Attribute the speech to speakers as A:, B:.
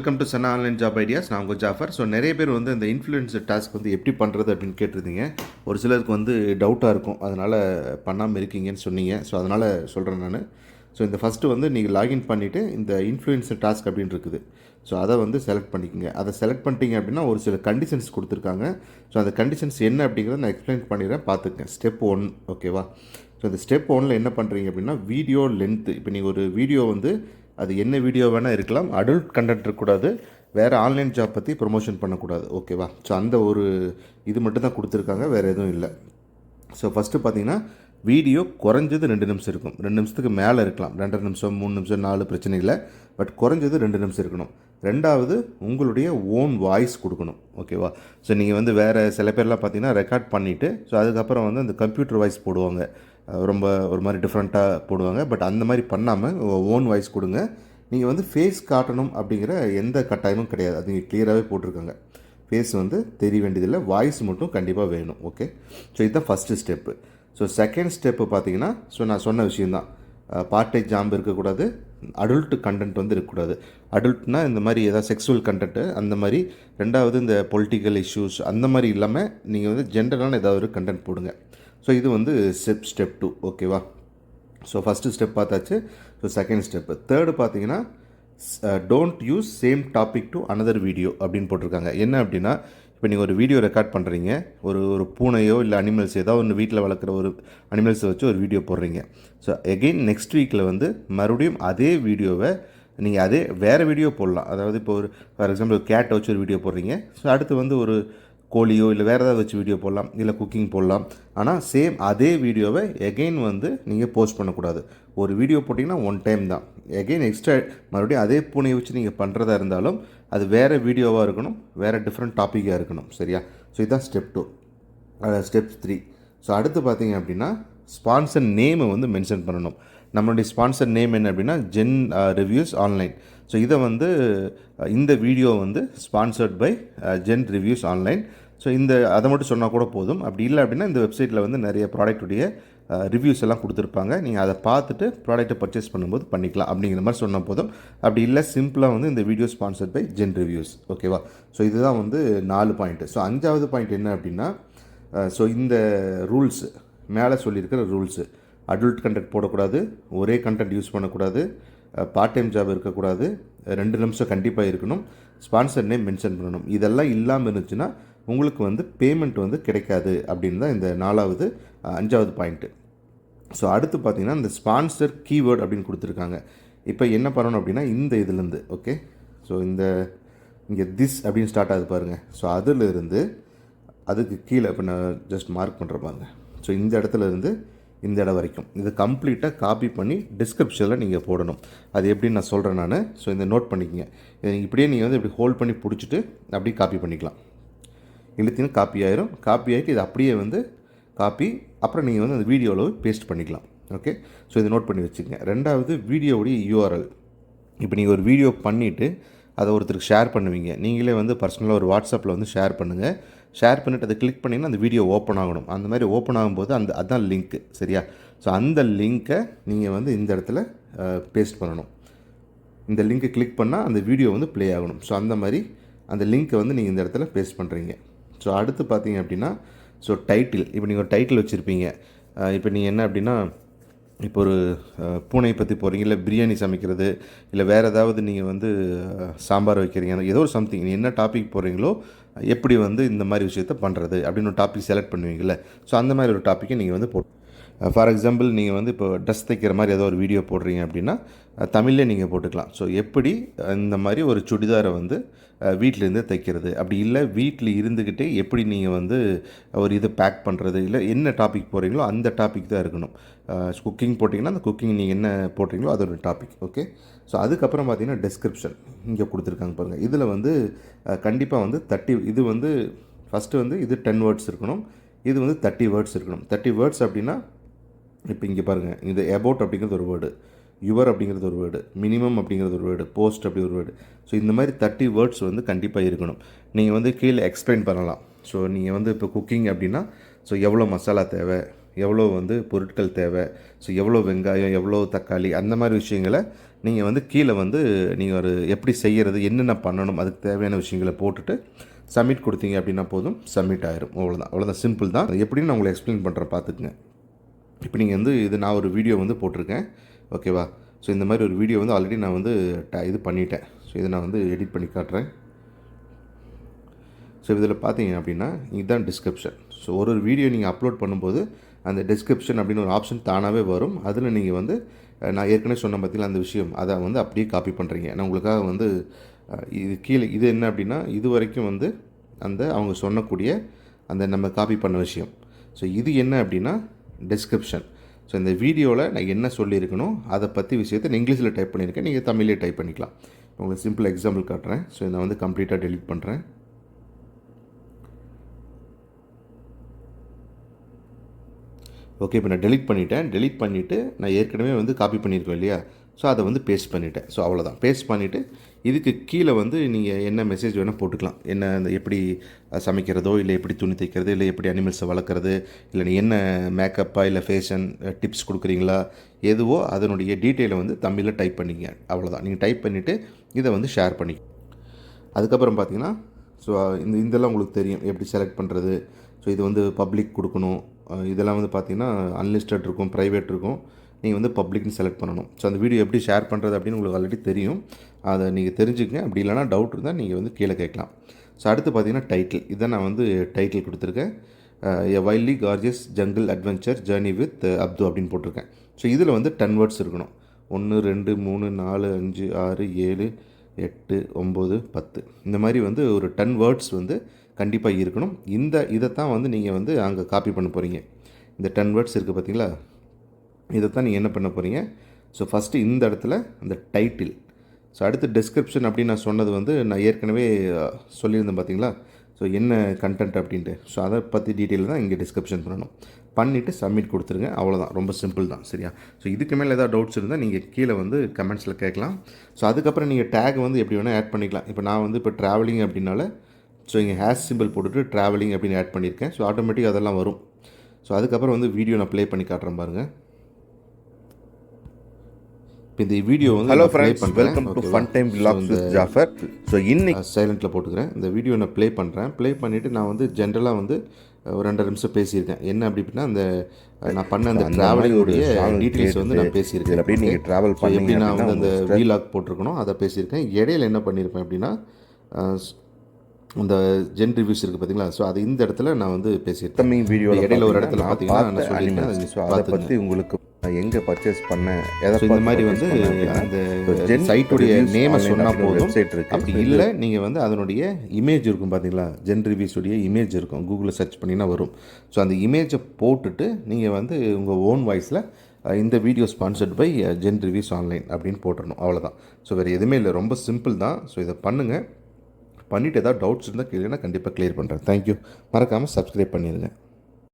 A: Welcome to Channa online job ideas நான் உங்கள் Jaffer so நிறைய பேர் வந்து இந்த இன்ஃப்ளூயன்சர் டாஸ்க் வந்து எப்படி பண்ணுறது அப்படின்னு கேட்டிருந்தீங்க. ஒரு சிலருக்கு வந்து டவுட்டாக இருக்கும். அதனால் பண்ணாமல் இருக்கீங்கன்னு சொன்னீங்க. ஸோ அதனால் சொல்கிறேன் நான். ஸோ இந்த ஃபஸ்ட்டு வந்து நீங்கள் லாகின் பண்ணிவிட்டு இந்த இன்ஃப்ளூயன்சர் டாஸ்க் அப்படின்னு இருக்குது. ஸோ அதை வந்து செலக்ட் பண்ணிக்கோங்க. அதை செலக்ட் பண்ணிட்டீங்க அப்படின்னா ஒரு சில கண்டிஷன்ஸ் கொடுத்துருக்காங்க. ஸோ அந்த கண்டிஷன்ஸ் என்ன அப்படிங்கிறத நான் எக்ஸ்பிளைன் பண்ணிடுறேன். பார்த்துக்கேன் ஸ்டெப் ஒன் ஓகேவா ஸோ இந்த ஸ்டெப் ஒனில் என்ன பண்ணுறீங்க அப்படின்னா வீடியோ லென்த்து இப்போ நீங்கள் ஒரு வீடியோ வந்து அது என்ன வீடியோ வேணால் இருக்கலாம். அடல்ட் கண்டென்ட் இருக்கக்கூடாது. வேறு ஆன்லைன் ஜாப் பற்றி ப்ரொமோஷன் பண்ணக்கூடாது. ஓகேவா ஸோ அந்த ஒரு இது மட்டும் தான் கொடுத்துருக்காங்க. வேறு எதுவும் இல்லை. ஸோ ஃபஸ்ட்டு பார்த்தீங்கன்னா வீடியோ குறைஞ்சது ரெண்டு நிமிஷம் இருக்கும். ரெண்டு நிமிஷத்துக்கு மேலே இருக்கலாம். ரெண்டரை நிமிஷம் மூணு நிமிஷம் நாலு பிரச்சனை இல்லை. பட் குறைஞ்சது ரெண்டு நிமிஷம் இருக்கணும். ரெண்டாவது உங்களுடைய ஓன் வாய்ஸ் கொடுக்கணும். ஓகேவா ஸோ நீங்கள் வந்து வேறு சில பேர்லாம் பார்த்தீங்கன்னா ரெக்கார்ட் பண்ணிவிட்டு ஸோ அதுக்கப்புறம் வந்து அந்த கம்ப்யூட்டர் வாய்ஸ் போடுவாங்க. ரொம்ப ஒரு மாதிரி டிஃப்ரெண்ட்டாக போடுவாங்க. பட் அந்த மாதிரி பண்ணாமல் ஓன் வாய்ஸ் கொடுங்க. நீங்கள் வந்து ஃபேஸ் காட்டணும் அப்படிங்கிற எந்த கட்டாயமும் கிடையாது. அது நீங்கள் கிளியராகவே போட்டிருக்காங்க. ஃபேஸ் வந்து தெரிய வேண்டியதில்லை. வாய்ஸ் மட்டும் கண்டிப்பாக வேணும். ஓகே ஸோ இதுதான் first step so second step பார்த்தீங்கன்னா ஸோ நான் சொன்ன விஷயந்தான் பார்ட்டை ஜாம்பு இருக்கக்கூடாது. அடல்ட் கண்டென்ட் வந்து இருக்கக்கூடாது. அடல்ட்னா இந்த மாதிரி ஏதாவது செக்ஸுவல் கண்டென்ட்டு அந்த மாதிரி ரெண்டாவது இந்த பொலிட்டிக்கல் இஷ்யூஸ் அந்த மாதிரி இல்லாமல் நீங்கள் வந்து ஜென்ரலான ஏதாவது ஒரு கண்டென்ட் போடுங்க. ஸோ இது வந்து ஸ்டெப் ஸ்டெப் டூ ஓகேவா ஸோ ஃபஸ்ட்டு ஸ்டெப் பார்த்தாச்சு. ஸோ செகண்ட் ஸ்டெப்பு தேர்டு பார்த்தீங்கன்னா don't use same topic to another video அப்படின்னு போட்டிருக்காங்க. என்ன அப்படின்னா இப்போ நீங்கள் ஒரு வீடியோ ரெக்கார்ட் பண்ணுறீங்க ஒரு ஒரு பூனையோ இல்லை அனிமல்ஸ் ஏதோ ஒன்று வீட்டில் வளர்க்குற ஒரு அனிமல்ஸை வச்சு ஒரு வீடியோ போடுறீங்க. ஸோ எகெயின் நெக்ஸ்ட் வீக்கில் வந்து மறுபடியும் அதே வீடியோவை நீங்கள் அதே வேறு வீடியோ போடலாம். அதாவது இப்போ ஒரு ஃபார் எக்ஸாம்பிள் கேட்டை வச்சு ஒரு வீடியோ போடுறீங்க. ஸோ அடுத்து வந்து ஒரு கோழியோ இல்லை வேறு ஏதாவது வச்சு வீடியோ போடலாம் இல்லை குக்கிங் போடலாம். ஆனால் சேம் அதே வீடியோவை எகெயின் வந்து நீங்கள் போஸ்ட் பண்ணக்கூடாது. ஒரு வீடியோ போட்டிங்கன்னா ஒன் டைம் தான். எகெயின் எக்ஸ்ட்ரா மறுபடியும் அதே பூனையை வச்சு நீங்கள் பண்ணுறதா இருந்தாலும் அது வேறு வீடியோவாக இருக்கணும் வேறு டிஃப்ரெண்ட் டாப்பிக்காக இருக்கணும் சரியா? ஸோ இதுதான் step two step three so அடுத்து பார்த்தீங்க அப்படின்னா ஸ்பான்சர் நேமை வந்து மென்ஷன் பண்ணணும். நம்மளுடைய ஸ்பான்சர் நேம் என்ன அப்படின்னா ஜென் ரிவ்யூஸ் ஆன்லைன் ஸோ இதை வந்து இந்த வீடியோ வந்து sponsored by Zen reviews online so இந்த அதை மட்டும் சொன்னால் கூட போதும். அப்படி இல்லை அப்படின்னா இந்த வெப்சைட்டில் வந்து நிறைய ப்ராடக்ட்டுடைய ரிவ்யூஸ் எல்லாம் கொடுத்துருப்பாங்க. நீங்கள் அதை பார்த்துட்டு ப்ராடக்ட்டை பர்ச்சேஸ் பண்ணும்போது பண்ணிக்கலாம். அப்படிங்கிற மாதிரி சொன்னால் போதும். அப்படி இல்லை சிம்பிளாக வந்து இந்த video sponsored by Zen reviews ஓகேவா ஸோ இதுதான் வந்து நாலு பாயிண்ட்டு ஸோ அஞ்சாவது பாயிண்ட் என்ன அப்படின்னா ஸோ இந்த ரூல்ஸு மேலே சொல்லியிருக்கிற ரூல்ஸு அடல்ட் கண்டென்ட் போடக்கூடாது. ஒரே கண்டென்ட் யூஸ் பண்ணக்கூடாது. பார்ட் டைம் ஜாப் இருக்கக்கூடாது. ரெண்டு நிமிஷம் கண்டிப்பாக இருக்கணும். ஸ்பான்சர் நேம் மென்ஷன் பண்ணணும். இதெல்லாம் இல்லாமல் இருந்துச்சுன்னா உங்களுக்கு வந்து பேமெண்ட் வந்து கிடைக்காது அப்படின்னு தான் இந்த நாலாவது அஞ்சாவது பாயிண்ட்டு ஸோ அடுத்து பார்த்தீங்கன்னா இந்த ஸ்பான்சர் கீவேர்ட் அப்படின்னு கொடுத்துருக்காங்க. இப்போ என்ன பண்ணணும் அப்படின்னா இந்த இதுலேருந்து ஓகே ஸோ இந்த இங்கே திஸ் அப்படின்னு ஸ்டார்ட் ஆகுது பாருங்கள் ஸோ அதிலிருந்து அதுக்கு கீழே இப்போ நான் ஜஸ்ட் மார்க் பண்ணுற பாருங்க. ஸோ இந்த இடத்துல இருந்து இந்த இடம் வரைக்கும். இது கம்ப்ளீட்டாக காப்பி பண்ணி டிஸ்கிரிப்ஷனில் நீங்கள் போடணும். அது எப்படின்னு நான் சொல்கிறேன் நான். ஸோ இந்த நோட் பண்ணிக்கங்க. இப்படியே நீங்கள் வந்து இப்படி ஹோல்ட் பண்ணி பிடிச்சிட்டு அப்படியே காப்பி பண்ணிக்கலாம். இழுத்தினா காப்பி ஆயிரும். காப்பி ஆகிட்டு இது அப்படியே வந்து காப்பி அப்புறம் நீங்கள் வந்து அந்த வீடியோவில் பேஸ்ட் பண்ணிக்கலாம். ஓகே ஸோ இதை நோட் பண்ணி வச்சுக்கங்க. ரெண்டாவது வீடியோவுடைய யூஆர்எல் இப்போ நீங்கள் ஒரு வீடியோ பண்ணிவிட்டு அதை ஒருத்தருக்கு ஷேர் பண்ணுவீங்க. நீங்களே வந்து பர்சனலாக ஒரு வாட்ஸ்அப்பில் வந்து ஷேர் பண்ணுங்கள் ஷேர் பண்ணிவிட்டு அதை கிளிக் பண்ணிங்கன்னா அந்த வீடியோ ஓப்பன் ஆகணும். அந்த மாதிரி ஓப்பன் ஆகும்போது அந்த அதான் லிங்க்கு சரியா? ஸோ அந்த லிங்க்கை நீங்கள் வந்து இந்த இடத்துல பேஸ்ட் பண்ணணும். இந்த லிங்க்கை கிளிக் பண்ணால் அந்த வீடியோ வந்து ப்ளே ஆகணும். ஸோ அந்த மாதிரி அந்த லிங்க்கை வந்து நீங்கள் இந்த இடத்துல பேஸ்ட் பண்ணுறீங்க ஸோ அடுத்து பார்த்தீங்க அப்படின்னா ஸோ டைட்டில் இப்போ நீங்கள் ஒரு டைட்டில் வச்சுருப்பீங்க. இப்போ நீங்கள் என்ன அப்படின்னா இப்போ ஒரு பூனை பற்றி போகிறீங்க இல்லை பிரியாணி சமைக்கிறது இல்லை வேறு ஏதாவது நீங்கள் வந்து சாம்பார் வைக்கிறீங்க ஏதோ ஒரு சம்திங் நீங்கள் என்ன டாபிக் போகிறீங்களோ எப்படி வந்து இந்த மாதிரி விஷயத்த பண்ணுறது அப்படின்னு ஒரு டாபிக் செலக்ட் பண்ணுவீங்கள்ல ஸோ அந்த மாதிரி ஒரு டாப்பிக்கை நீங்கள் வந்து போட்டு ஃபார் எக்ஸாம்பிள் நீங்கள் வந்து இப்போ ட்ரெஸ் தைக்கிற மாதிரி ஏதோ ஒரு வீடியோ போடுறீங்க அப்படின்னா uh, தமிழ்லேயே நீங்கள் போட்டுக்கலாம். ஸோ எப்படி uh, இந்த மாதிரி ஒரு சுடிதாரை வந்து uh, அஹ், வீட்டிலேருந்து தைக்கிறது? அப்படி இல்லை வீட்டில் இருந்துக்கிட்டே எப்படி நீங்கள் வந்து ஒரு இது பேக் பண்ணுறது இல்லை என்ன டாபிக் போகிறீங்களோ அந்த டாபிக் தான் இருக்கணும். குக்கிங் போட்டிங்கன்னா அந்த குக்கிங் நீங்கள் என்ன போடுறீங்களோ அதோட டாபிக் ஓகே ஸோ அதுக்கப்புறம் பார்த்தீங்கன்னா டெஸ்கிரிப்ஷன் இங்கே கொடுத்துருக்காங்க பாருங்கள் இதில் வந்து கண்டிப்பாக வந்து தேர்ட்டி இது வந்து ஃபஸ்ட்டு வந்து இது டென் வேர்ட்ஸ் இருக்கணும். இது வந்து தேர்ட்டி வேர்ட்ஸ் இருக்கணும். தேர்ட்டி வேர்ட்ஸ் அப்படின்னா இப்போ இங்கே பாருங்கள் இது அபவுட் அப்படிங்கிறது ஒரு வேர்டு யுவர் அப்படிங்கிறது ஒரு வேர்டு மினிமம் அப்படிங்கிறது ஒரு வேர்டு போஸ்ட் அப்படி ஒரு வேர்டு ஸோ இந்த மாதிரி தேர்ட்டி வேர்ட்ஸ் வந்து கண்டிப்பாக இருக்கணும். நீங்கள் வந்து கீழே எக்ஸ்பிளைன் பண்ணலாம். ஸோ நீங்கள் வந்து இப்போ குக்கிங் அப்படின்னா ஸோ எவ்வளோ மசாலா தேவை எவ்வளோ வந்து பொருட்கள் தேவை ஸோ எவ்வளோ வெங்காயம் எவ்வளோ தக்காளி அந்த மாதிரி விஷயங்களை நீங்கள் வந்து கீழே வந்து நீங்கள் ஒரு எப்படி செய்கிறது என்னென்ன பண்ணணும் அதுக்கு தேவையான விஷயங்களை போட்டுட்டு சப்மிட் கொடுத்தீங்க அப்படின்னா போதும் சப்மிட் ஆயிரும். அவ்வளோதான் அவ்வளோதான் சிம்பிள் தான். அது எப்படின்னு நான் உங்களுக்கு எக்ஸ்பிளைன் பண்ணுறேன் பார்த்துக்குங்க. இப்போ நீங்கள் வந்து இது நான் ஒரு வீடியோ வந்து போட்டிருக்கேன். ஓகேவா? ஸோ இந்த மாதிரி ஒரு வீடியோ வந்து ஆல்ரெடி நான் வந்து ட- இது பண்ணிட்டேன். ஸோ இதை நான் வந்து எடிட் பண்ணி காட்டுறேன். ஸோ இதில் பார்த்தீங்க அப்படின்னா இதுதான் டிஸ்கிரிப்ஷன் ஸோ ஒரு ஒரு வீடியோ நீங்கள் அப்லோட் பண்ணும்போது அந்த டிஸ்கிரிப்ஷன் அப்படின்னு ஒரு ஆப்ஷன் தானாகவே வரும். அதில் நீங்கள் வந்து நான் ஏற்கனவே சொன்ன பார்த்தீங்களா அந்த விஷயம்? அதை வந்து அப்படியே காப்பி பண்ணுறீங்க. நான் உங்களுக்காக வந்து இது கீழே இது என்ன அப்படின்னா இது வரைக்கும் வந்து அந்த அவங்க சொன்னக்கூடிய அந்த நம்ம காப்பி பண்ண விஷயம். ஸோ இது என்ன அப்படின்னா டிஸ்கிரிப்ஷன் ஸோ இந்த வீடியோவில் நான் என்ன சொல்லியிருக்கணும் அதை பற்றி விஷயத்தை நான் இங்கிலீஷில் டைப் பண்ணியிருக்கேன் நீங்கள் தமிழ்லேயே டைப் பண்ணிக்கலாம். உங்களுக்கு சிம்பிள் எக்ஸாம்பிள் காட்டுறேன். ஸோ நான் வந்து கம்ப்ளீட்டாக டெலிட் பண்ணுறேன் ஓகே இப்போ நான் டெலிட் பண்ணிட்டேன். டெலிட் பண்ணிவிட்டு நான் ஏற்கனவே வந்து காப்பி பண்ணியிருக்கோம் இல்லையா? ஸோ அதை வந்து பேஸ்ட் பண்ணிட்டேன். ஸோ அவ்வளோதான் பேஸ்ட் பண்ணிவிட்டு இதுக்கு கீழே வந்து நீங்கள் என்ன மெசேஜ் வேணால் போட்டுக்கலாம். என்ன அந்த எப்படி சமைக்கிறதோ இல்லை எப்படி துணி தைக்கிறது இல்லை எப்படி அனிமல்ஸை வளர்க்குறது இல்லை நீ என்ன மேக்கப்பா இல்லை ஃபேஷன் டிப்ஸ் கொடுக்குறீங்களா எதுவோ அதனுடைய டீட்டெயிலை வந்து தமிழில் டைப் பண்ணிங்க. அவ்வளோதான் நீங்கள் டைப் பண்ணிவிட்டு இதை வந்து ஷேர் பண்ணி அதுக்கப்புறம் பார்த்தீங்கன்னா ஸோ இந்த இதெல்லாம் உங்களுக்கு தெரியும். எப்படி செலக்ட் பண்ணுறது ஸோ இது வந்து பப்ளிக் கொடுக்கணும். இதெல்லாம் வந்து பார்த்திங்கன்னா அன்லிஸ்டட் இருக்கும் ப்ரைவேட் இருக்கும். நீங்கள் வந்து பப்ளிக்னு செலக்ட் பண்ணணும். ஸோ அந்த வீடியோ எப்படி ஷேர் பண்ணுறது அப்படின்னு உங்களுக்கு ஆல்ரெடி தெரியும். அதை நீங்கள் தெரிஞ்சுக்கங்க. அப்படி இல்லைனா டவுட் இருந்தால் நீங்கள் வந்து கீழே கேட்கலாம். ஸோ அடுத்து பார்த்தீங்கன்னா டைட்டில் இதை நான் வந்து டைட்டில் கொடுத்துருக்கேன். A wildly gorgeous jungle adventure journey with Abdu அப்படின்னு போட்டிருக்கேன். ஸோ இதில் வந்து டென் வேர்ட்ஸ் இருக்கணும். ஒன்று ரெண்டு மூணு நாலு அஞ்சு ஆறு ஏழு எட்டு ஒம்பது பத்து. இந்த மாதிரி வந்து ஒரு டென் வேர்ட்ஸ் வந்து கண்டிப்பாக இருக்கணும். இந்த இதைத்தான் வந்து நீங்கள் வந்து அங்கே காப்பி பண்ண போகிறீங்க இந்த டென் வேர்ட்ஸ் இருக்குது பார்த்தீங்களா? இதைத்தான் நீங்கள் என்ன பண்ண போகிறீங்க ஸோ ஃபஸ்ட்டு இந்த இடத்துல அந்த டைட்டில் ஸோ அடுத்து டிஸ்கிரிப்ஷன் அப்படின்னு நான் சொன்னது வந்து நான் ஏற்கனவே சொல்லியிருந்தேன் பார்த்தீங்களா ஸோ என்ன கண்டென்ட் அப்படின்ட்டு. ஸோ அதை பற்றி டீட்டெயில் தான் இங்கே டிஸ்கிரிப்ஷன் பண்ணணும். பண்ணிவிட்டு சப்மிட் கொடுத்துருங்க. அவ்வளோதான் ரொம்ப சிம்பிள் தான். சரியா? ஸோ இதுக்கு மேலே ஏதாவது டவுட்ஸ் இருந்தால் நீங்கள் கீழே வந்து கமெண்ட்ஸில் கேட்கலாம். ஸோ அதுக்கப்புறம் நீங்கள் டேக் வந்து எப்படி வேணால் ஆட் பண்ணிக்கலாம். இப்போ நான் வந்து இப்போ ட்ராவலிங் அப்படின்னால ஸோ இங்கே ஹேஷ் சிம்பிள் போட்டுட்டு ட்ராவலிங் அப்படின்னு ஆட் பண்ணியிருக்கேன். ஸோ ஆட்டோமேட்டிக் அதெல்லாம் வரும். ஸோ அதுக்கப்புறம் வந்து வீடியோ நான் ப்ளே பண்ணி காட்டுறேன் பாருங்கள் இப்போ இந்த வீடியோ வந்து
B: hello friends. Welcome to? Fun time vlogs with Jafar so இன்னைக்கு
A: சைலண்ட்டில் போட்டுக்கிறேன். இந்த வீடியோ நான் ப்ளே பண்ணுறேன் ப்ளே பண்ணிவிட்டு நான் வந்து ஜென்ரலாக வந்து ஒரு ரெண்டு நிமிஷம் பேசியிருக்கேன். என்ன அப்படி அப்படின்னா அந்த நான் பண்ண அந்த ட்ராவலிங்குடைய டீட்டெயில்ஸ் வந்து நான் பேசியிருக்கேன்.
B: இதுல அப்படியே நீங்க
A: Okay.
B: travel
A: So, எப்படி நான் வந்து அந்த வீலாக் போட்டிருக்கணும் அதை பேசியிருக்கேன். இடையில என்ன பண்ணியிருப்பேன் அப்படின்னா அந்த ஜென் ரிவ்யூஸ் இருக்குது பார்த்தீங்களா ஸோ அது இந்த இடத்துல நான் வந்து பேசியிருக்கேன்.
B: வீடியோ
A: இடையில ஒரு இடத்துல பார்த்தீங்கன்னா நான் சொல்லியிருக்கேன். அதை.
B: பற்றி உங்களுக்கு நான் எங்கே பர்ச்சேஸ் பண்ணேன்? எதை
A: ஸோ இந்த மாதிரி வந்து அந்த சைட்டுடைய நேமை சொன்னால் போதும்.
B: வெப்சைட் இருக்கு.
A: அப்படி இல்லை நீங்கள் வந்து அதனுடைய இமேஜ் இருக்கும் பார்த்தீங்களா ஜென் ரிவ்யூஸுடைய இமேஜ் இருக்கும். கூகுளில் சர்ச் பண்ணினா வரும். ஸோ அந்த இமேஜை போட்டுட்டு நீங்கள் வந்து உங்கள் ஓன் வாய்ஸில் இந்த video sponsored by Zen reviews online அப்படின்னு போட்டுடணும் அவ்வளோதான் ஸோ வேறு எதுவுமே இல்லை. ரொம்ப சிம்பிள் தான். ஸோ இதை பண்ணுங்கள் பண்ணிவிட்டு ஏதாவது டவுட்ஸ் இருந்தால் கேளுன்னா கண்டிப்பாக க்ளியர் பண்ணுறேன் தேங்க்யூ மறக்காமல் சப்ஸ்கிரைப் பண்ணிடுங்க